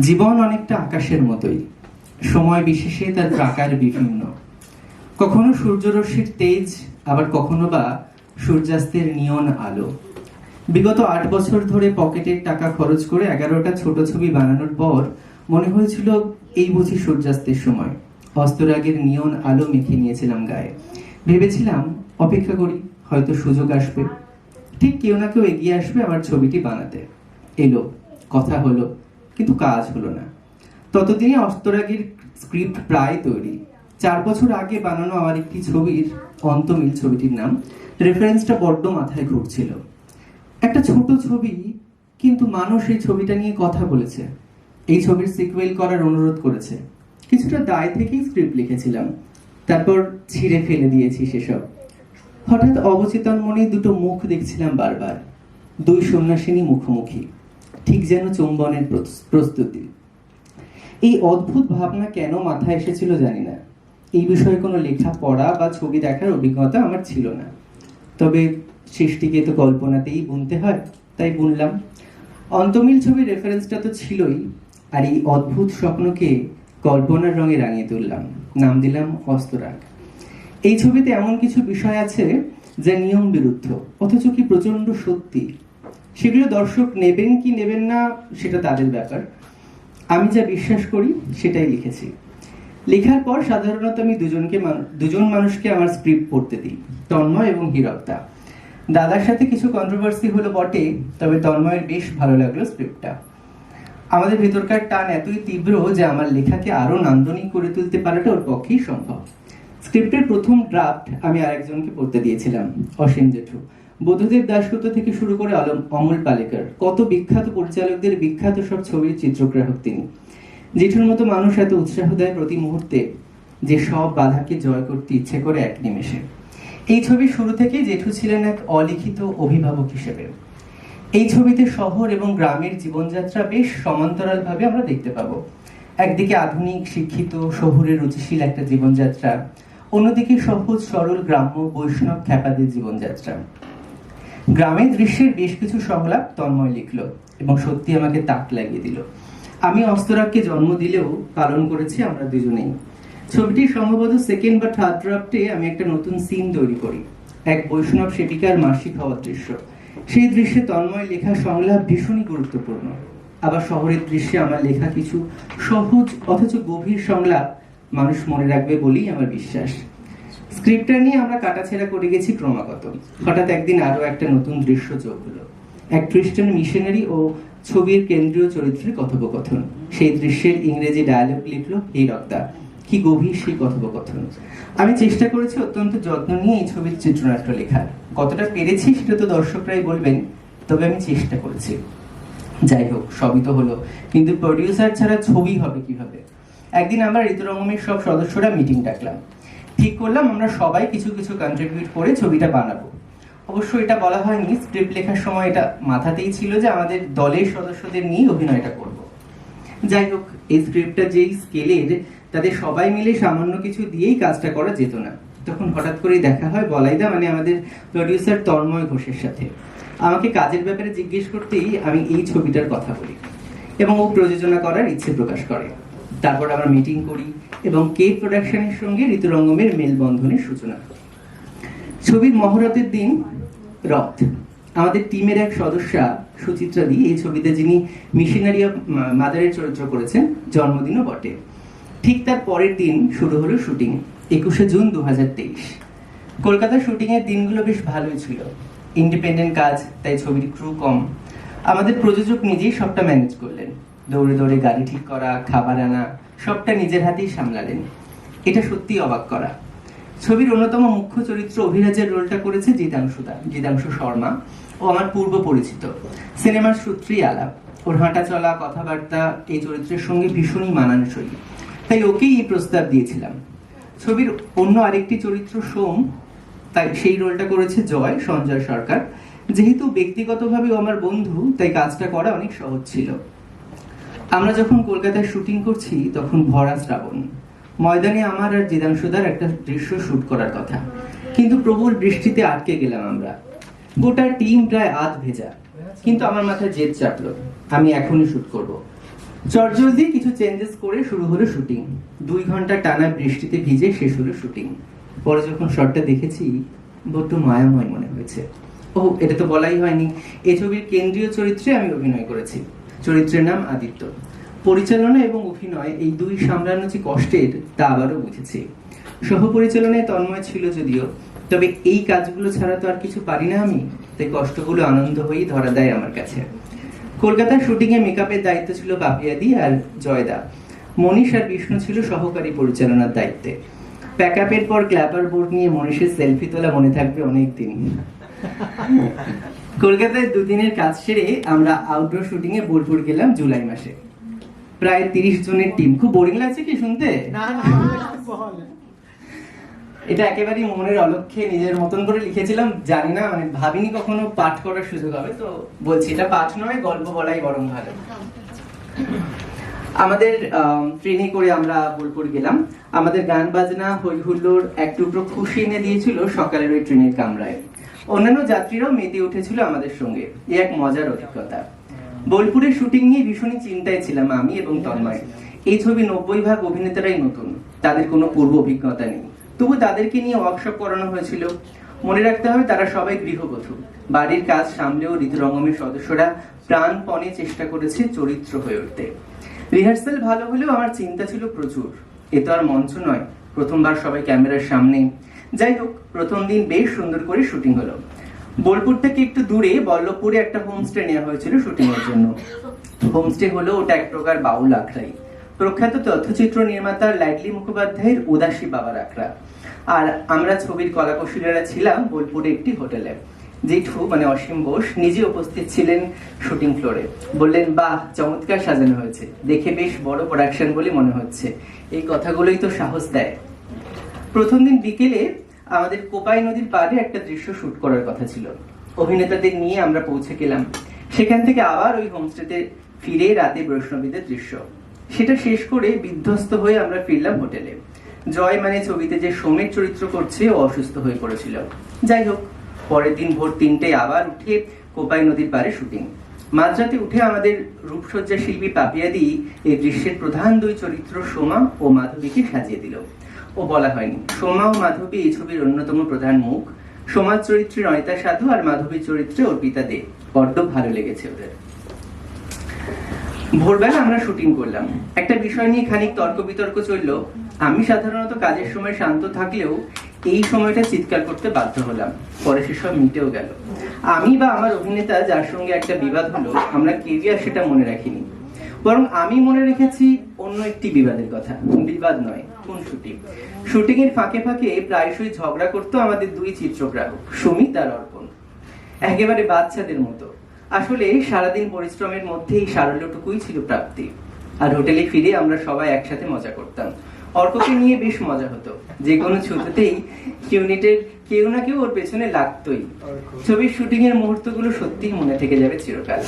জীবন অনেকটা আকাশের মতোই। সময় বিশেষে তার প্রাকার বিভিন্ন। কখনো সূর্যরশ্মির তেজ, আবার কখনো বা সূর্যাস্তের নিয়ন আলো। বিগত আট বছর ধরে পকেটের টাকা খরচ করে এগারোটা ছোট ছবি বানানোর পর মনে হয়েছিল, এই বুঝি সূর্যাস্তের সময়। অস্তরাগের নিয়ন আলো মেখে নিয়েছিলাম গায়ে। ভেবেছিলাম, অপেক্ষা করি, হয়তো সুযোগ আসবে। ঠিক কেউ না কেউ এগিয়ে আসবে আমার ছবিটি বানাতে। এলো, কথা হলো। কিন্তু কাজ হলো না। ততদিনে অস্তরাগের স্ক্রিপ্ট প্রায় তৈরি। চার বছর আগে বানানো আমার একটি ছবির অন্তমিল ছবিটির নাম রেফারেন্সটা বড্ড মাথায় ঘুরছিল। একটা ছোট ছবি, কিন্তু মানুষ এই ছবিটা নিয়ে কথা বলেছে। এই ছবির সিকুয়েল করার অনুরোধ করেছে। কিছুটা দায় থেকেই স্ক্রিপ্ট লিখেছিলাম। তারপর ছিঁড়ে ফেলে দিয়েছি সেসব। হঠাৎ অবচেতন মনে দুটো মুখ দেখছিলাম বারবার। দুই সন্ন্যাসিনী মুখোমুখি। ঠিক যেন চুম্বনের প্রস- প্রস্তুতি। এই অদ্ভুত ভাবনা কেন মাথায় এসেছিল জানি না। এই বিষয়ে কোনো লেখা, পড়া বা ছবি দেখার অভিজ্ঞতা আমার ছিল না। তবে সৃষ্টিকে তো কল্পনাতেই বুনতে হয়, তাই বুনলাম। অন্তমিল ছবির রেফারেন্সটা তো ছিলই, আর এই অদ্ভুত স্বপ্নকে কল্পনার রঙে রাঙিয়ে তুললাম। নাম দিলাম অস্তরাগ। এই ছবিতে এমন কিছু বিষয় আছে যা নিয়ম বিরুদ্ধ, অথচ কি প্রচণ্ড সত্যি। সেগুলো দর্শক নেবেন কি নেবেন না, সেটা তাদের ব্যাপার। আমি যা বিশ্বাস করি, সেটাই লিখেছি। লেখার পর সাধারণত আমি দুজনকে দুজন মানুষকে আমার স্ক্রিপ্ট পড়তে দিই, তন্ময় এবং হীরকদা। দাদার সাথে কিছু কন্ট্রোভার্সি হলো বটে, তবে তন্ময়ের বেশ ভালো লাগল স্ক্রিপ্টটা আমাদের ভেতরকার টান এতই তীব্র যে আমার লেখাকে আরও নান্দনিক করে তুলতে পারাটা ওর পক্ষেই সম্ভব। স্ক্রিপ্টের প্রথম ড্রাফট আমি আরেকজনকে পড়তে দিয়েছিলাম, অসীম জেঠু। বুদ্ধদেব দাশগুপ্ত থেকে শুরু করে আলম অমল পালেকার, কত বিখ্যাত পরিচালকদের বিখ্যাত সব ছবির চিত্রগ্রাহক তিনি। জেঠুর মতো মানুষ এত উৎসাহ দেয় প্রতি মুহূর্তে যে সব বাধাকে জয় করতে ইচ্ছে করে এক নিমেষে। এই ছবির শুরু থেকেই জেঠু ছিলেন এক অলিখিত অভিভাবক হিসেবে। এই ছবিতে শহর এবং গ্রামের জীবনযাত্রা বেশ সমান্তরালভাবে আমরা দেখতে পাবো। একদিকে আধুনিক, শিক্ষিত, শহুরে রুচিশীল একটা জীবনযাত্রা, অন্যদিকে সহজ, সরল, গ্রাম্য, বৈষ্ণব, খ্যাপাদের জীবনযাত্রা। গ্রামের দৃশ্যের বেশ কিছু সংলাপ তন্ময় লিখল এবং সত্যি আমাকে তাক লাগিয়ে দিল। আমি অস্তরাগকে জন্ম দিলেও পালন করেছি আমরা দুজনেই। ছবিটির সম্ভবত সেকেন্ড বা থার্ড ড্রাফটে আমি একটা নতুন সিন তৈরি করি। এক বৈষ্ণব সেবিকার মাসিক হওয়ার দৃশ্য। সেই দৃশ্যে তন্ময় লেখা সংলাপ ভীষণই গুরুত্বপূর্ণ। আবার শহরের দৃশ্যে আমার লেখা কিছু সহজ অথচ গভীর সংলাপ মানুষ মনে রাখবে বলেই আমার বিশ্বাস। স্ক্রিপ্টটা নিয়ে আমরা কাটাছেড়া করে গেছি ক্রমাগত। হঠাৎ একদিন আরও একটা নতুন দৃশ্য যোগ হলো। এক খ্রিস্টান মিশনারি ও ছবির কেন্দ্রীয় চরিত্রের কথোপকথন। সেই দৃশ্যের ইংরেজি ডায়ালগ লিখলো এই রক্তা। কি গভীর সেই কথোপকথন। আমি চেষ্টা করেছি অত্যন্ত যত্ন নিয়ে এই ছবির চিত্রনাট্য লেখার। কতটা পেরেছি সেটা তো দর্শকরাই বলবেন, তবে আমি চেষ্টা করেছি। যাই হোক, সবই তো হলো। কিন্তু প্রডিউসার ছাড়া ছবি হবে কীভাবে? একদিন আমরা ঋতুরঙ্গমের সব সদস্যরা মিটিং ডাকলাম। ঠিক করলাম, আমরা সবাই কিছু কিছু কন্ট্রিবিউট করে ছবিটা বানাবো। অবশ্য এটা বলা হয়নি স্ক্রিপ্ট লেখার সময় এটা মাথাতেই ছিল যে আমাদের দলের সদস্যদের নিয়ে অভিনয়টা করব। যাই হোক, এই স্ক্রিপ্টটা যেই স্কেলের তাদের সবাই মিলে সামান্য কিছু দিয়েই কাজটা করা যেত না। তখন হঠাৎ করেই দেখা হয় বলাইদা মানে আমাদের প্রডিউসার তন্ময় ঘোষের সাথে। আমাকে কাজের ব্যাপারে জিজ্ঞেস করতেই আমি এই ছবিটার কথা বলি এবং ও প্রযোজনা করার ইচ্ছে প্রকাশ করে। তারপর আমরা মিটিং করি এবং কে প্রোডাকশনের সঙ্গে ঋতুরঙ্গমের মেলবন্ধনের সূচনা ছবির মহরতের দিন রথ। আমাদের টিমের এক সদস্যা সুচিত্রা দি, এই ছবিতে যিনি মিশনারি অফ মাদারের চরিত্র করেছেন, জন্মদিনও বটে। ঠিক তার পরের দিন শুরু হলো শুটিং একুশে জুন দু হাজার তেইশ। কলকাতার শুটিং এর দিনগুলো বেশ ভালোই ছিল। ইন্ডিপেন্ডেন্ট কাজ, তাই ছবির ক্রু কম। আমাদের প্রযোজক নিজেই সবটা ম্যানেজ করলেন। দৌড়ে দৌড়ে গাড়ি ঠিক করা, খাবার আনা, সবটা নিজের হাতেই সামলালেন। এটা সত্যিই অবাক করা। ছবির অন্যতম মুখ্য চরিত্র অভিরাজের রোলটা করেছে জিতাংশু দা, জিতাংশু শর্মা। ও আমার পূর্ব পরিচিত। সিনেমার সূত্রেই আলাপ। ওর হাঁটা চলা, কথাবার্তা, এই চরিত্রের সঙ্গে ভীষণই মানানসই। তাই ওকেই এই প্রস্তাব দিয়েছিলাম। ছবির অন্য আরেকটি চরিত্র সোম, তাই সেই রোলটা করেছে জয়, সঞ্জয় সরকার। যেহেতু ব্যক্তিগতভাবে আমার বন্ধু, তাই কাজটা করা অনেক সহজ ছিল। আমরা যখন কলকাতায় শুটিং করছি, তখন ভরা শ্রাবণ। ময়দানে আমার আর জিদাংশুদার একটা দৃশ্য শুট করার কথা। কিন্তু প্রবল বৃষ্টিতে আটকে গেলাম আমরা। গোটা টিম প্রায় আধ ভেজা। কিন্তু আমার মাথায় জেদ চাপলো। আমি এখনই শুট করব। চটজলদি কিছু চেঞ্জেস করে শুরু হলো শুটিং। দুই ঘণ্টা টানা বৃষ্টিতে ভিজে শেষ হলো শুটিং। পরে যখন শটটা দেখেছি, বড্ড মায়াময় মনে হয়েছে। ও এটা তো বলাই হয়নি। এই ছবির কেন্দ্রীয় চরিত্রে আমি অভিনয় করেছি। চরিত্রের নাম আদিত্য। পরিচালনা এবং অভিনয় এই দুই সামলানো যে কষ্টের তা আবারও বুঝেছি। সহ পরিচালনায় তন্ময় ছিল যদিও, তবে এই কাজগুলো ছাড়া তো আর কিছু পারি না আমি, তাই কষ্টগুলো আনন্দ হয়েই ধরা দেয় আমার কাছে। কলকাতার শুটিং এ মেকআপের দায়িত্ব ছিল বাপিয়াদি আর জয়দা। মনীষ আর বিষ্ণু ছিল সহকারী পরিচালনার দায়িত্বে। প্যাকআপের পর ক্ল্যাপার বোর্ড নিয়ে মনীষের সেলফি তোলা মনে থাকবে অনেক দিন কলকাতায় দুদিনের কাজ সেরে আমরা আউটডোর শুটিং এ বোলপুর গেলাম জুলাই মাসে। প্রায় তিরিশ জনের টিম খুব বোরিং লাগছে কি শুনতে? এটা একেবারেই মনের অলক্ষ্যে নিজের মতন করে লিখেছিলাম। জানি না মানে ভাবিনি কখনো পাঠ করার সুযোগ হবে তো বলছি এটা পাঠ নয় গল্প বলাই বরং ভালো। আমাদের আম, ট্রেনে করে আমরা বোলপুর গেলাম। আমাদের গান বাজনা হই হুল্লোড় এক টুকরো খুশি এনে দিয়েছিল সকালের ওই ট্রেনের কামরায়। অন্যান্য যাত্রীরাও মেতে উঠেছিল আমাদের সঙ্গে। এ এক মজার অভিজ্ঞতা। বোলপুরের শুটিং নিয়ে ভীষণই চিন্তায় ছিলাম আমি এবং তন্ময়। এই ছবি নব্বই ভাগ অভিনেতারাই নতুন। তাদের কোনো পূর্ব অভিজ্ঞতা নেই। তবু তাদেরকে নিয়ে ওয়ার্কশপ করানো হয়েছিল। মনে রাখতে হবে তারা সবাই গৃহবধূ। বাড়ির কাজ সামলেও ঋতুরঙ্গমের সদস্যরা প্রাণপণে চেষ্টা করেছে চরিত্র হয়ে উঠতে। রিহার্সাল ভালো হলেও আমার চিন্তা ছিল প্রচুর। এ তো আর মঞ্চ নয়। প্রথমবার সবাই ক্যামেরার সামনে। যাই হোক প্রথম দিন বেশ সুন্দর করে শুটিং হলো। বোলপুর থেকে একটু দূরে বল্লভপুরে একটা হোমস্টে নেওয়া হয়েছিল শুটিং এর জন্য। হোমস্টে হলো ওটা এক প্রকার বাউল আখড়াই। প্রখ্যাত তথ্যচিত্র নির্মাতা লাইটলি মুখোপাধ্যায়ের উদাসী বাবার আখড়া। আর আমরা ছবির কলাকুশলীরা ছিলাম বোলপুরে একটি হোটেলে। জেঠু মানে অসীম বোস নিজে উপস্থিত ছিলেন শুটিং ফ্লোরে। বললেন, বাহ, চমৎকার সাজানো হয়েছে। দেখে বেশ বড় প্রোডাকশন বলে মনে হচ্ছে। এই কথাগুলোই তো সাহস দেয়। প্রথম দিন বিকেলে আমাদের কোপাই নদীর পাড়ে একটা দৃশ্য শুট করার কথা ছিল। অভিনেতাদের নিয়ে আমরা পৌঁছে গেলাম। সেখান থেকে আবার ওই হোমস্টেতে ফিরে রাতে বৈষ্ণবীদের দৃশ্য। সেটা শেষ করে বিধ্বস্ত হয়ে আমরা ফিরলাম হোটেলে। জয় মানে ছবিতে যে সোমের চরিত্র করছে, ও অসুস্থ হয়ে পড়েছিল। যাই হোক পরের দিন ভোর তিনটে আবার উঠে কোপাই নদীর পাড়ে শুটিং। মাঝরাতে উঠে আমাদের রূপসজ্জা শিল্পী পাপিয়াদি এই দৃশ্যের প্রধান দুই চরিত্র সোমা ও মাধবীকে সাজিয়ে দিল। ও বলা হয়নি। সোমা ও মাধবী এই ছবির অন্যতম প্রধান মুখ। সোমার চরিত্রে নয়তা সাধু আর মাধবীর চরিত্রে অর্পিতা দে। বড্ড ভালো লেগেছে ওদের। ভোরবেলা আমরা শুটিং করলাম। একটা বিষয় নিয়ে খানিক তর্ক বিতর্ক চলল। আমি সাধারণত কাজের সময় শান্ত থাকলেও এই সময়টা চিৎকার করতে বাধ্য হলাম। পরে সেসব মিটেও গেল। আমি বা আমার অভিনেতা যার সঙ্গে একটা বিবাদ হলো, আমরা কেউই সেটা মনে রাখিনি। বরং আমি মনে রেখেছি অন্য একটি বিবাদের কথা। বিবাদ নয়, কোন শুটিং? শুটিং এর ফাঁকে ফাঁকে প্রায়শই ঝগড়া করতো আমাদের দুই চিত্রগ্রাহক, সুমিত আর অর্পণ। একেবারে বাচ্চাদের মতো। আসলে সারাদিন পরিশ্রমের মধ্যে এই সারল্যটুকুই ছিল প্রাপ্তি। আর হোটেলে ফিরে আমরা সবাই একসাথে মজা করতাম। অর্ককে নিয়ে বেশ মজা হতো। যে কোনো ছুটিতেই ইউনিটের কেউ না কেউ ওর পেছনে লাগতোই। ছবির শুটিং এর মুহূর্তগুলো সত্যিই মনে থেকে যাবে চিরকাল।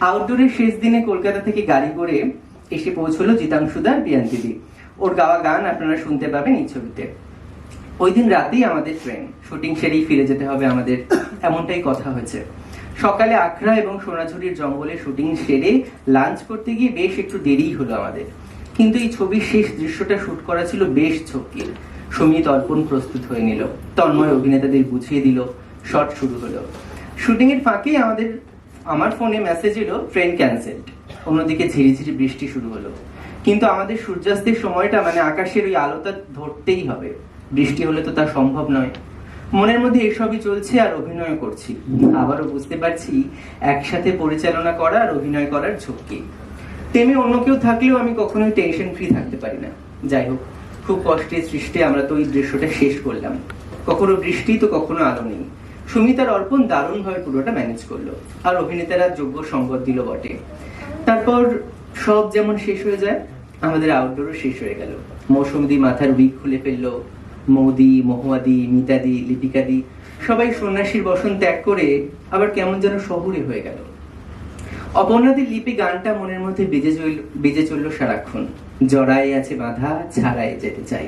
আউটডোরের শেষ দিনে কলকাতা থেকে গাড়ি করে এসে পৌঁছলো জিতাংশুদার বিয়ান দিদি ওর গাওয়া গান আপনারা শুনতে পাবেন এই ছবিতে। ওই দিন রাতেই আমাদের ট্রেন। শুটিং সেরেই ফিরে যেতে হবে আমাদের। এমনটাই কথা হয়েছে। সকালে আখড়া এবং সোনাঝুরির জঙ্গলে শুটিং সেরে লাঞ্চ করতে গিয়ে বেশ একটু দেরিই হলো আমাদের। কিন্তু এই ছবির শেষ দৃশ্যটা শুট করা ছিল বেশ ঝক্কির। সমিত অর্পণ প্রস্তুত হয়ে নিল। তন্ময় অভিনেতাদের বুঝিয়ে দিল, শট শুরু হলো। শুটিং এর ফাঁকেই আমাদের, আমার ফোনে মেসেজ এলো ট্রেন ক্যান্সেলড অন্যদিকে ঝিরিঝিরি বৃষ্টি শুরু হলো। কিন্তু আমাদের সূর্যাস্তের সময়টা মানে আকাশের ওই আলোটা ধরতেই হবে। বৃষ্টি হলে তো তা সম্ভব নয়। মনের মধ্যে এসবই চলছে আর অভিনয় করছি। আবারও বুঝতে পারছি, একসাথে পরিচালনা করা আর অভিনয় করার ঝক্কি। তেমনি অন্য কেউ থাকলেও আমি কখনোই টেনশন ফ্রি থাকতে পারি না। যাই হোক, খুব কষ্টের সৃষ্টি আমরা তো ওই দৃশ্যটা শেষ করলাম। কখনো বৃষ্টি তো কখনো আলো নেই। সুমিতার অর্পণ দারুণভাবে পুরোটা ম্যানেজ করল, আর অভিনেতারা যোগ্য সঙ্গত দিল বটে। তারপর সব যেমন শেষ হয়ে যায়, আমাদের আউটডোরও শেষ হয়ে গেল। মৌসুমদি মাথার উইক খুলে ফেলল, মৌদি, মহুয়াদি, মিতাদি, লিপিকাদি, সবাই সন্ন্যাসীর বসন ত্যাগ করে আবার কেমন যেন শহুরে হয়ে গেল। অপর্ণাদের লিপি গানটা মনের মধ্যে বেজে চল বেজে চলল সারাক্ষণ। জড়াই আছে বাধা ছাড়াই যেতে চাই।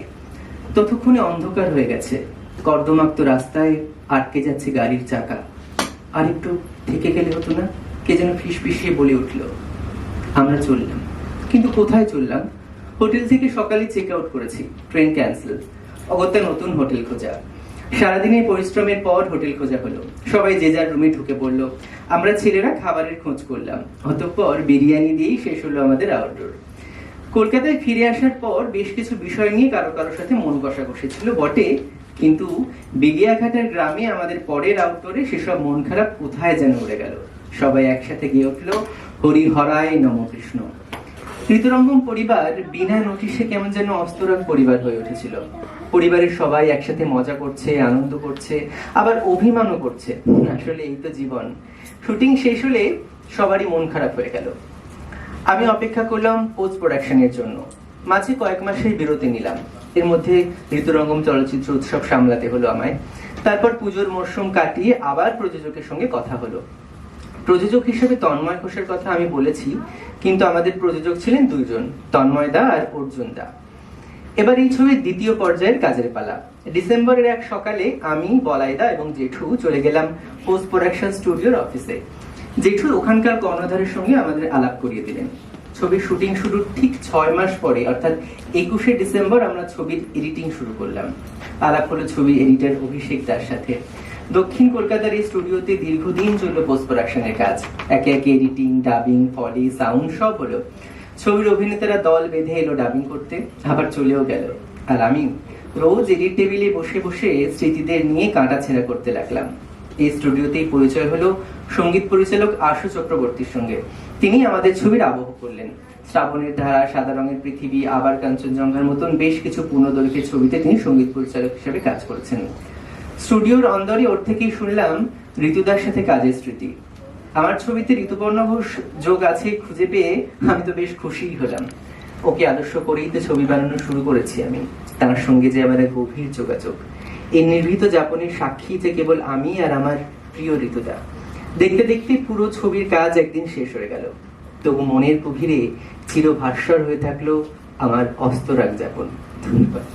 ততক্ষণে অন্ধকার হয়ে গেছে। কর্দমাক্ত রাস্তায় আটকে যাচ্ছে গাড়ির চাকা। আর একটু থেকে গেলে হতো না? কে যেন ফিস ফিসিয়ে বলে উঠল, আমরা চললাম। কিন্তু কোথায় চললাম? হোটেল থেকে সকালে চেক আউট করেছি। ট্রেন ক্যান্সেল অগত্যা নতুন হোটেল খোঁজা। সারাদিনের পরিশ্রমের পর হোটেল খোঁজা হলো। সবাই যে যার রুমে ঢুকে পড়ল। আমরা ছেলেরা খাবারের খোঁজ করলাম। অতঃপর বিরিয়ানি দিয়েই শেষ হলো আমাদের আউটডোর কলকাতায় ফিরে আসার পর বেশ কিছু বিষয় নিয়ে কারও কারোর সাথে মন কষাকষি ছিল বটে, কিন্তু বেলিয়াঘাটের গ্রামে আমাদের পরের আউটডোরে সেসব মন খারাপ কোথায় যেন উড়ে গেল। সবাই একসাথে গিয়ে উঠল হরি হরায় নম কৃষ্ণ। ঋতুরঙ্গম পরিবার বিনা নোটিশে কেমন যেন অস্তরক পরিবার হয়ে উঠেছিল। পরিবারের সবাই একসাথে মজা করছে, আনন্দ করছে, আবার অভিমানও করছে। আসলে এই তো জীবন। শুটিং শেষ হলে সবারই মন খারাপ হয়ে গেল। আমি অপেক্ষা করলাম পোস্ট প্রোডাকশনের জন্য। মাঝে কয়েক মাসের বিরতি নিলাম। এর মধ্যে ঋতুরঙ্গম চলচ্চিত্র উৎসব সামলাতে হলো আমায়। তারপর পুজোর মরশুম কাটিয়ে আবার প্রযোজকের সঙ্গে কথা হলো। প্রযোজক হিসেবে তন্ময় ঘোষের কথা আমি বলেছি, কিন্তু আমাদের প্রযোজক ছিলেন দুইজন, তন্ময় দা আর অর্জুন দা। এবার এই ছবির দ্বিতীয় পর্যায়ের কাজের পালা। ডিসেম্বরের এক সকালে আমি, বলাইদা এবং জেঠু চলে গেলাম পোস্ট প্রোডাকশন স্টুডিওর অফিসে। জেঠু ওখানকার কর্ণধারের সঙ্গে আমাদের আলাপ করিয়ে দিলেন। ছবির শুটিং শুরুর ঠিক ছয় মাস পরে, অর্থাৎ একুশে ডিসেম্বর আমরা ছবির এডিটিং শুরু করলাম। আলাপ হলো ছবি এডিটর অভিষেক তার সাথে। দক্ষিণ কলকাতার এই স্টুডিওতে দীর্ঘদিন চলল পোস্ট প্রোডাকশনের কাজ। একে একে এডিটিং, ডাবিং ফলি সাউন্ড সব হলো। ছবির অভিনেতারা দল বেঁধে এলো ডাবিং করতে, আবার চলেও গেল। আর আমি রোজ এডিট টেবিলে বসে বসে স্মৃতিদের নিয়ে কাঁটা ছেঁড়া করতে লাগলাম। এই স্টুডিওতেই পরিচয় হলো সংগীত পরিচালক আশু চক্রবর্তীর সঙ্গে। তিনি আমাদের ছবির আবহ করলেন। শ্রাবণের ধারা, সাদা রঙের পৃথিবী, আবার কাঞ্চনজঙ্ঘার মতন বেশ কিছু পূর্ণদৈর্ঘ্যের ছবিতে তিনি সংগীত পরিচালক হিসেবে কাজ করেছেন। স্টুডিওর অন্দরে ওর থেকেই শুনলাম ঋতুদার সাথে কাজের স্মৃতি। আমার ছবিতে ঋতুপর্ণ ঘোষ যোগ আছে, খুঁজে পেয়ে আমি তো বেশ খুশি হলাম। ওকে আদর্শ করেই তো ছবি বানানো শুরু করেছি আমি। তার সঙ্গে যে আমাদের গভীর যোগাযোগ। এই নির্ভীত যাপনের সাক্ষী যে কেবল আমি আর আমার প্রিয় ঋতুদা। দেখতে দেখতে পুরো ছবির কাজ একদিন শেষ হয়ে গেল। তবু মনের গভীরে চির ভাস্বর হয়ে থাকল আমার অস্তরাগ যাপন। ধন্যবাদ।